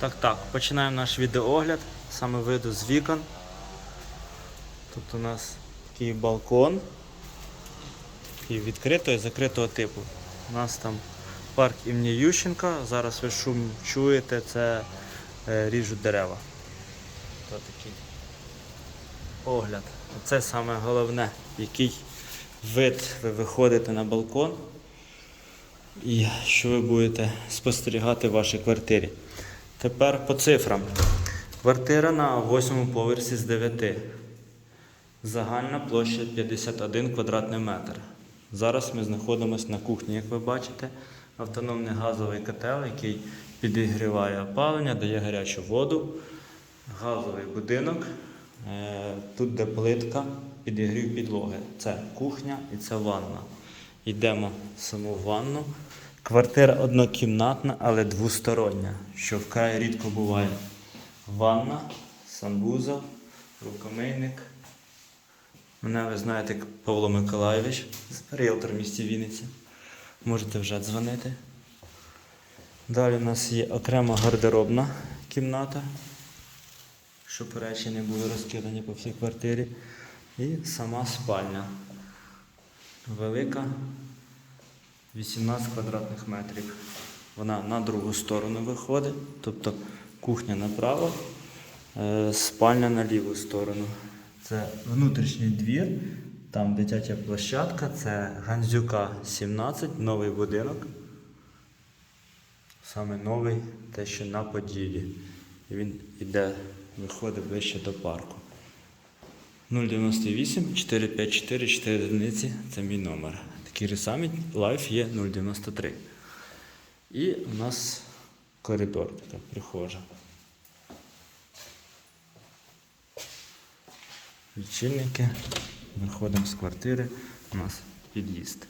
Так, так, починаємо наш відеоогляд. Саме виду з вікон. Тут у нас такий балкон. Такий відкритого і закритого типу. У нас там парк імені Ющенка. Зараз ви шум чуєте, це е, ріжуть дерева. Ось такий огляд. Це саме головне, який вид ви виходите на балкон і що ви будете спостерігати в вашій квартирі. Тепер по цифрам. Квартира на восьмому поверсі з 9. Загальна площа 51 квадратний метр. Зараз ми знаходимося на кухні, як ви бачите. Автономний газовий котел, який підігріває опалення, дає гарячу воду. Газовий будинок. Е, Тут де плитка, підігрів підлоги. Це кухня і це ванна. Йдемо в саму ванну. Квартира однокімнатна, але двостороння, що вкрай рідко буває. Ванна, санвузол, рукомийник. Мене ви знаєте Павло Миколайович, ріелтор в місті Вінниці. Можете вже дзвонити. Далі у нас є окрема гардеробна кімната, щоб речі не були розкидані по всій квартирі. І сама спальня. Велика, 18 квадратних метрів. Вона на другу сторону виходить, тобто кухня направо, е, спальня на ліву сторону. Це внутрішній двір, там дитяча площадка, це Ганзюка 17, новий будинок. Саме новий, те, що на Поділі. Він іде, виходить ближче до парку. 098 454 4 одиниці це мій номер. Такий же Life є 093. І у нас коридор, така прихожа. Лічильники. Виходимо з квартири, у нас під'їзд.